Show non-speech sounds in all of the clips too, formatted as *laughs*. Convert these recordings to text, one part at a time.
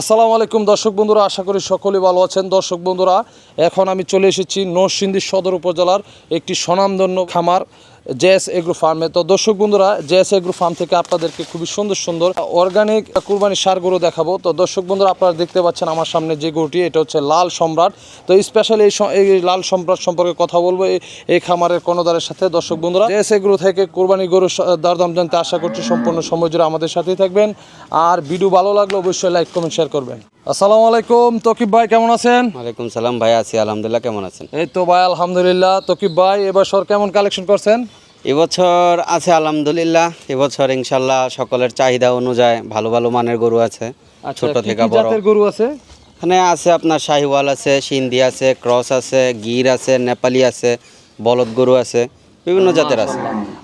আসসালামু আলাইকুম দর্শক বন্ধুরা, আশা করি সকলেই ভালো আছেন। দর্শক বন্ধুরা, এখন আমি চলে এসেছি নরসিংদী সদর উপজেলার একটি স্বনামধন্য খামার। জেএস এগ্রো ফার্মে। তো দর্শক বন্ধুরা, জেএস এগ্রো ফার্ম থেকে আপনাদেরকে খুবই সুন্দর সুন্দর অর্গানিক কুরবানি সার গরু দেখাবো। তো দর্শক বন্ধুরা, আপনারা দেখতে পাচ্ছেন আমার সামনে যে গরুটি, এটা হচ্ছে লাল সম্রাট। তো স্পেশালি এই লাল সম্রাট সম্পর্কে কথা বলব এই- খামারের কর্ণধারের সাথে। দর্শক বন্ধুরা, জেএস এগ্রো থেকে কোরবানি গরু দরদাম জানতে আশা করছি সম্পূর্ণ সময় জুড়ে আমাদের সাথেই থাকবেন। আর ভিডিও ভালো লাগলে অবশ্যই লাইক কমেন্ট শেয়ার করবেন। আসসালামু আলাইকুম তকিব ভাই কেমন আছেন? ওয়ালাইকুম সালাম ভাই আছি আলহামদুলিল্লাহ কেমন আছেন? এই তো ভাই আলহামদুলিল্লাহ। তকিব ভাই এবছর কেমন কালেকশন করছেন? এবছর আছে আলহামদুলিল্লাহ। এবছর ইনশাল্লাহ সকলের চাহিদা অনুযায়ী ভালো ভালো মানের গরু আছে। ছোট আচ্ছা, থেকে বড়। গরু আছে? এখানে আছে আপনার শাহিওয়াল আছে সিন্ধি আছে ক্রস আছে গির আছে নেপালি আছে বলদ গরু আছে। বিভিন্ন জাতের আছে।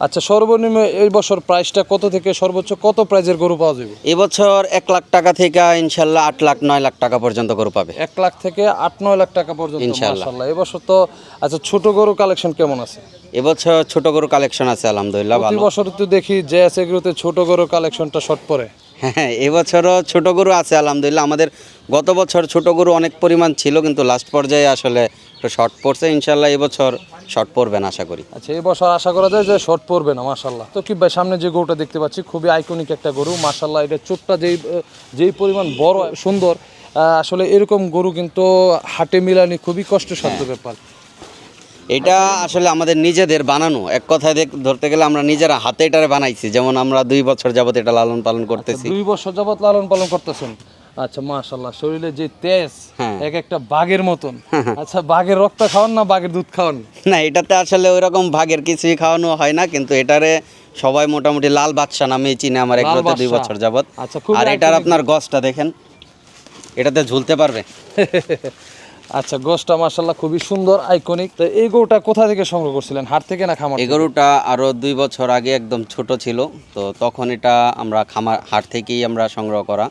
আচ্ছা সর্বনিম্ন এই বছর প্রাইসটা কত থেকে সর্বোচ্চ কত প্রাইজের গরু পাওয়া যাবে? এবছর এক লাখ টাকা থেকে ইনশাল্লাহ আট লাখ নয় লাখ টাকা পর্যন্ত গরু পাবে। এক লাখ থেকে আট নয় লাখ টাকা পর্যন্ত ইনশাআল্লাহ। মাশাআল্লাহ। এবছর তো আচ্ছা ছোট গরু কালেকশন কেমন আছে? এবছর ছোট গরু কালেকশন আছে আলহামদুলিল্লাহ প্রতি বছর তো দেখি যে আছে এগুলোতে ছোট গরু কালেকশনটা শর্ট পড়ে হ্যাঁ এবছরও ছোট গরু আছে আলহামদুলিল্লাহ। আমাদের গত বছর ছোট গরু অনেক পরিমাণ ছিল কিন্তু লাস্ট পর্যায়ে আসলে শর্ট পড়ছে ইনশাল্লাহ এবছর শর্ট পড়বেন আশা করি। আচ্ছা এবছর আশা করা যায় যে শর্ট পড়বে না মাশাল্লাহ তো কি ভাই সামনে যে গরুটা দেখতে পাচ্ছি খুবই আইকনিক একটা গরু মাশাল্লাহ এটা চোটটা যেই যেই পরিমাণ বড় সুন্দর আসলে এরকম গরু কিন্তু হাটে মিলানি খুবই কষ্টসাধ্য হ্যাঁ। ব্যাপার। এটা আসলে আমাদের নিজেদের বানানো। এক কথায় দেখ- ধরতে গেলে আমরা নিজেরা হাতে এটারে বানাইছি। যেমন আমরা দুই বছর যাবত এটা লালন পালন করতেছি। দুই বছর যাবত লালন পালন করতেছেন। আচ্ছা মাশাল্লাহ শরীরে যে তেজ হ্যাঁ। এক একটা বাঘের মতন। আচ্ছা বাঘের রক্ত খাওয়ান না বাঘের দুধ খাওয়ান? না এটাতে আসলে ওই রকম ভাগের কিছুই খাওয়ানো হয় না কিন্তু এটারে সবাই মোটামুটি লাল বাদশা নামে চিনে আমার এগুলোতে দুই বছর যাবত আচ্ছা, আর এটার আপনার গছটা দেখেন এটাতে ঝুলতে পারবে। *laughs* আচ্ছা গোসটা মাশাল্লাহ খুবই সুন্দর আইকনিক। তো এই গরুটা কোথা থেকে সংগ্রহ করছিলেন? হাট থেকে না খামার এই গরুটা আরও দুই বছর আগে একদম ছোট ছিল তো তখন এটা আমরা খামার হাট থেকেই আমরা সংগ্রহ করা।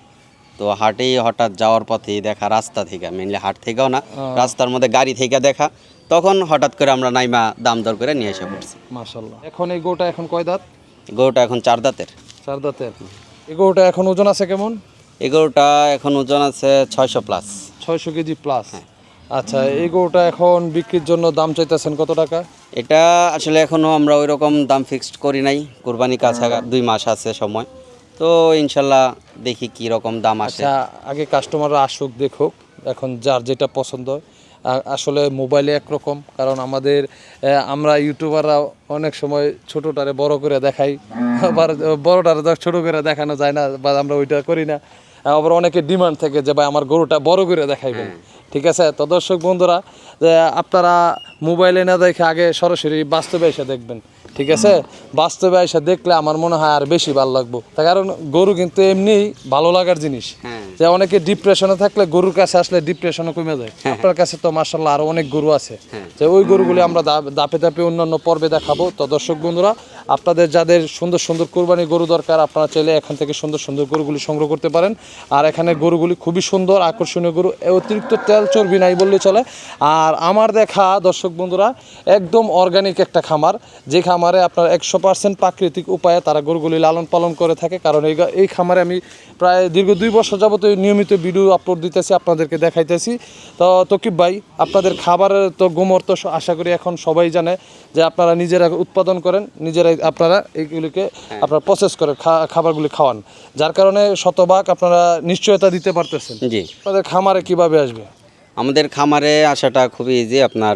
তো হাটে হঠাৎ যাওয়ার পথেই দেখা রাস্তা থেকে মেনলি হাট থেকেও না রাস্তার মধ্যে গাড়ি থেকে দেখা তখন হঠাৎ করে আমরা নাইমা দাম দর করে নিয়ে এসে পড়ছি। মাশাল্লাহ এখন এই গরুটা এখন কয় দাঁত? গরুটা এখন চার দাঁতের। চার দাঁতের। এই গরুটা এখন ওজন আছে কেমন? এই গরুটা এখন ওজন আছে ছয়শো প্লাস। ছয়শো কেজি প্লাস। আচ্ছা এই গরুটা এখন বিক্রির জন্য দাম চাইতেছেন কত টাকা? এটা আসলে এখনও আমরা ওই রকম দাম ফিক্সড করি নাই। কোরবানি কাছে দুই মাস আছে সময়। তো ইনশাল্লাহ দেখি কি রকম দাম আসে। আচ্ছা আগে কাস্টমাররা আসুক, দেখুক, এখন যার যেটা পছন্দ আসলে মোবাইলে একরকম, কারণ আমাদের আমরা ইউটিউবাররা অনেক সময় ছোটোটারে বড় করে দেখাই। আবার বড়টারে ছোট করে দেখানো যায় না, বা আমরা ওইটা করি না। আবার অনেকে ডিমান্ড থাকে যে ভাই আমার গরুটা বড় করে দেখাইবেন। ঠিক আছে? তো দর্শক বন্ধুরা আপনারা মোবাইলে না দেখে আগে সরাসরি বাস্তবে এসে দেখবেন। ঠিক আছে? বাস্তবে এসে দেখলে আমার মনে হয় আর বেশি ভালো লাগবো। তার কারণ গরু কিন্তু এমনি ভালো লাগার জিনিস। হ্যাঁ। যে অনেকে ডিপ্রেশনে থাকলে গরুর কাছে আসলে ডিপ্রেশনও কমে যায়। আপনার কাছে তো মার্শাল্লাহ আরও অনেক গরু আছে। যে ওই গরুগুলি আমরা দাপে দাপে অন্যান্য পর্বে দেখাবো। তো দর্শক বন্ধুরা আপনাদের যাদের সুন্দর সুন্দর কোরবানি গরু দরকার, আপনারা চাইলে এখান থেকে সুন্দর সুন্দর গরুগুলি সংগ্রহ করতে পারেন। আর এখানে গরুগুলি খুবই সুন্দর, আকর্ষণীয় গরু অতিরিক্ত তেল চর্বি নাই বললে চলে। আর আমার দেখা, দর্শক বন্ধুরা, একদম অর্গানিক একটা খামার, যে খামারে আপনার একশো পার্সেন্ট প্রাকৃতিক উপায়ে তারা গরুগুলি লালন পালন করে থাকে। কারণ এই এই খামারে আমি প্রায় দীর্ঘ দুই বছর যাবত নিয়মিত ভিডিও আপলোড দিতেছি, আপনাদেরকে দেখাইতেছি। তো তকিব ভাই, আপনাদের খাবারের তো গোমর তো আশা করি এখন সবাই জানে যে আপনারা নিজেরা উৎপাদন করেন নিজেরাই আপনারা এইগুলিকে আপনারা প্রসেস করে খাবারগুলি খাওয়ান। যার কারণে শতভাগ আপনারা নিশ্চয়তা দিতে পারতেছেন। জি। আপনাদের খামারে কীভাবে আসবে? আমাদের খামারে আসাটা খুবই ইজি আপনার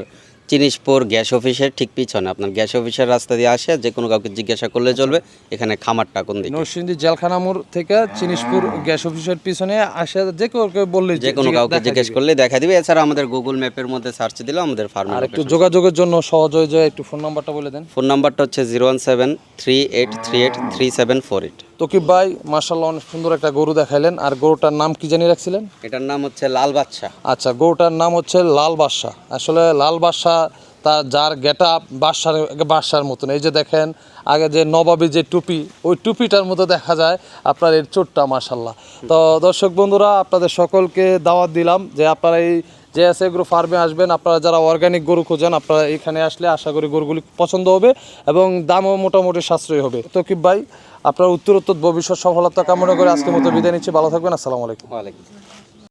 চিনিসপুর গ্যাস অফিসের ঠিক পিছনে। আপনার গ্যাস অফিসের রাস্তা দিয়ে আসে যে কোনো কাউকে জিজ্ঞাসা করলে চলবে। এখানে খামারটা কোন দিকে? নরসিংদী জেলখানা মোড় থেকে চিনিসপুর গ্যাস অফিসের পিছনে আসে যে কেউ বললে যে কোনো কাউকে জিজ্ঞেস করলে দেখা দিবে। এছাড়া আমাদের গুগল ম্যাপের মধ্যে সার্চ দিলেও আমাদের ফার্ম আর একটু যোগাযোগের জন্য সহজ হয়ে যায় একটু ফোন নাম্বারটা বলে দেন। ফোন নাম্বারটা হচ্ছে zero one seven three eight three eight three seven four eight Taqib ভাই মার্শাল্লাহ অনেক সুন্দর একটা গরু দেখাইলেন। আর গরুটার নাম কি জানিয়ে রাখছিলেন? এটার নাম হচ্ছে লাল বাদশা আচ্ছা গরুটার নাম হচ্ছে লাল বাদশাহ। আসলে লাল বাদশাহ তার যার গেটা বাদশার বাদশার মতন। এই যে দেখেন আগে যে নবাবী যে টুপি ওই টুপিটার মতো দেখা যায় আপনার এর চোটটা মার্শাল্লাহ তো দর্শক বন্ধুরা আপনাদের সকলকে দাওয়াত দিলাম যে আপনারা এই যে এস এগ্রো ফার্মে আসবেন, আপনারা যারা অর্গ্যানিক গরু খোঁজেন, আপনারা এখানে আসলে আশা করি গরুগুলি পছন্দ হবে এবং দামও মোটামুটি সাশ্রয়ী হবে। তো কি ভাই, আপনার উত্তরোত্তর ভবিষ্যৎ সফলতা কামনা করে আজকে মতো বিদায় নিচ্ছি। ভালো থাকবেন, আসসালামু আলাইকুম।